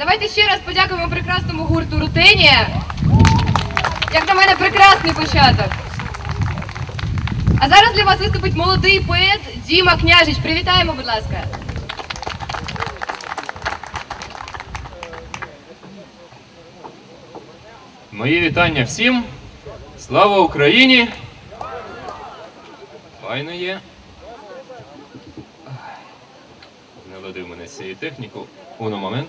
Давайте ще раз подякуємо прекрасному гурту Рутенія. Як на мене, прекрасний початок. А зараз для вас виступить молодий поет Діма Княжич. Привітаємо, будь ласка. Мої вітання всім. Слава Україні! Файно є. Не ладив мене з цією техніку. Уно момент.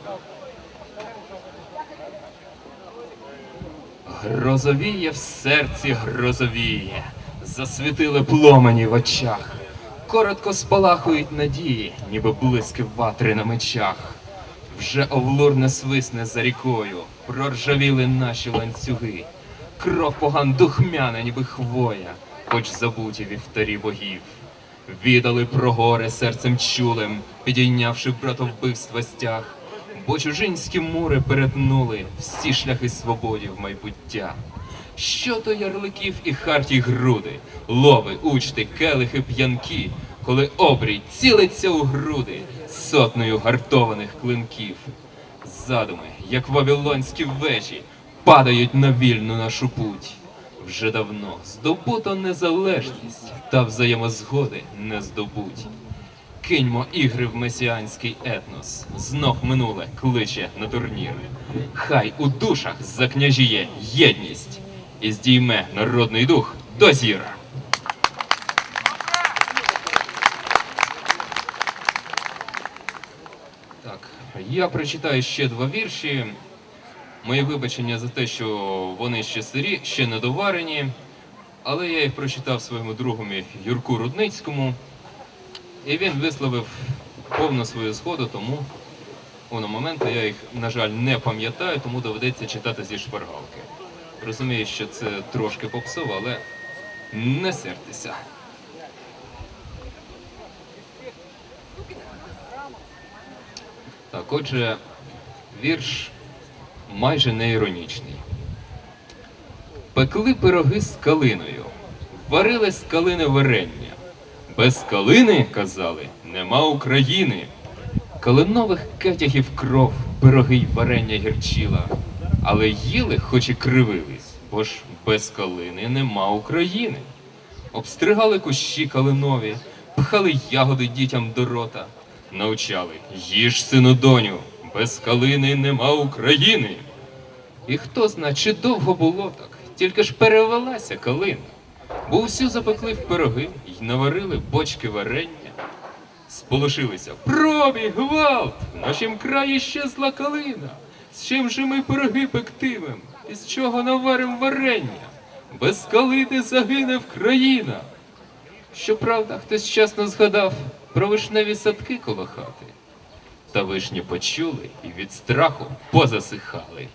Грозовіє в серці грозовіє, засвітили пломені в очах. Коротко спалахують надії, ніби блиски ватри на мечах. Вже овлур не свисне за рікою, проржавіли наші ланцюги. Кров поган духмяна, ніби хвоя, хоч забуті вівтарі богів. Відали про горе серцем чулим, підійнявши братовбивства стяг, бо чужинські мури перетнули всі шляхи свободі в майбуття. Що то ярликів і хартій груди, лови, учти, келихи, п'янки, коли обрій цілиться у груди сотнею гартованих клинків. Задуми, як вавилонські вежі, падають на вільну нашу путь. Вже давно здобуто незалежність та взаємозгоди не здобуть. Киньмо ігри в месіанський етнос, знов минуле кличе на турнір. Хай у душах закняжіє єдність і здійме народний дух до зір. Так, я прочитаю ще два вірші. Мої вибачення за те, що вони ще сирі, ще недоварені, але я їх прочитав своєму другові Юрку Рудницькому, і він висловив повну свою згоду, тому на моменту я їх, на жаль, не пам'ятаю, тому доведеться читати зі шпаргалки. Розумію, що це трошки попсово, але не сертеся. Так, отже, вірш майже не іронічний. Пекли пироги з калиною, варили з калини варення. Без калини, казали, нема України. Калинових кетягів кров, пироги й варення гірчила. Але їли, хоч і кривились, бо ж без калини нема України. Обстригали кущі калинові, пхали ягоди дітям до рота, навчали їж сину доню, без калини нема України. І хто зна, чи довго було так, тільки ж перевелася калина, бо всю запекли в пироги й наварили бочки варення. Сполошилися пробі, гвалт! В нашім краї щезла калина. З чим же ми пироги пектимем? І з чого наварим варення? Без калини загине в країна. Щоправда, хтось чесно згадав про вишневі садки коло хати. Та вишні почули і від страху позасихали.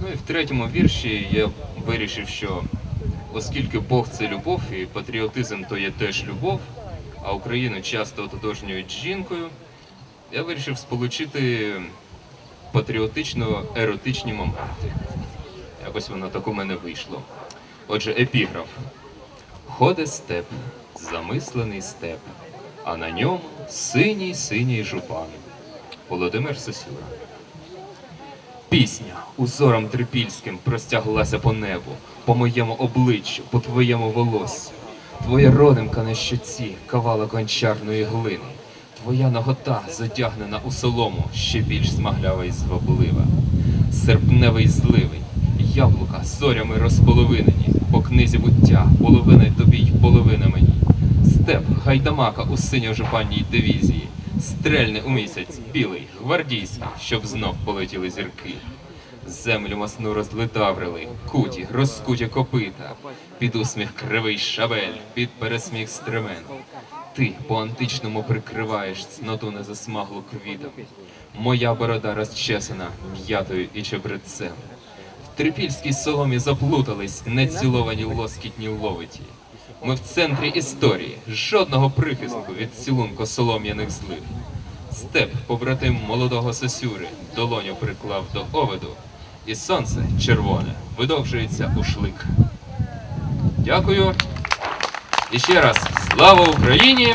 Ну і в третьому вірші я вирішив, що оскільки Бог це любов і патріотизм то є теж любов, а Україну часто ототожнюють з жінкою, я вирішив сполучити патріотично-еротичні моменти. Якось воно так у мене вийшло. Отже, епіграф. Ходить степ, замислений степ, а на ньому синій синій жупан. Володимир Сосюра. Пісня узором трипільським простяглася по небу, по моєму обличчю, по твоєму волоссю. Твоя родимка на щоці, кавала гончарної глини. Твоя нагота, задягнена у солому, ще більш смаглява й зваблива. Серпневий зливень, яблука зорями розполовинені, по книзі буття, половина тобі й половина мені. Степ гайдамака у синьо-жупанній дивізії, стрельне у місяць білий, гвардійський, щоб знов полетіли зірки. Землю масну розлитаврили, куті, розкуті копита, під усміх кривий шабель, під пересміх стремен. Ти по-античному прикриваєш цноту незасмаглу квітом. Моя борода розчесана м'ятою і чебрецем. В трипільській соломі заплутались неціловані лоскітні ловиті. Ми в центрі історії, жодного прихистку від цілунку солом'яних злив. Степ, побратим молодого сосюри, долоню приклав до овиду, і сонце червоне видовжується у шлик. Дякую. І ще раз, слава Україні!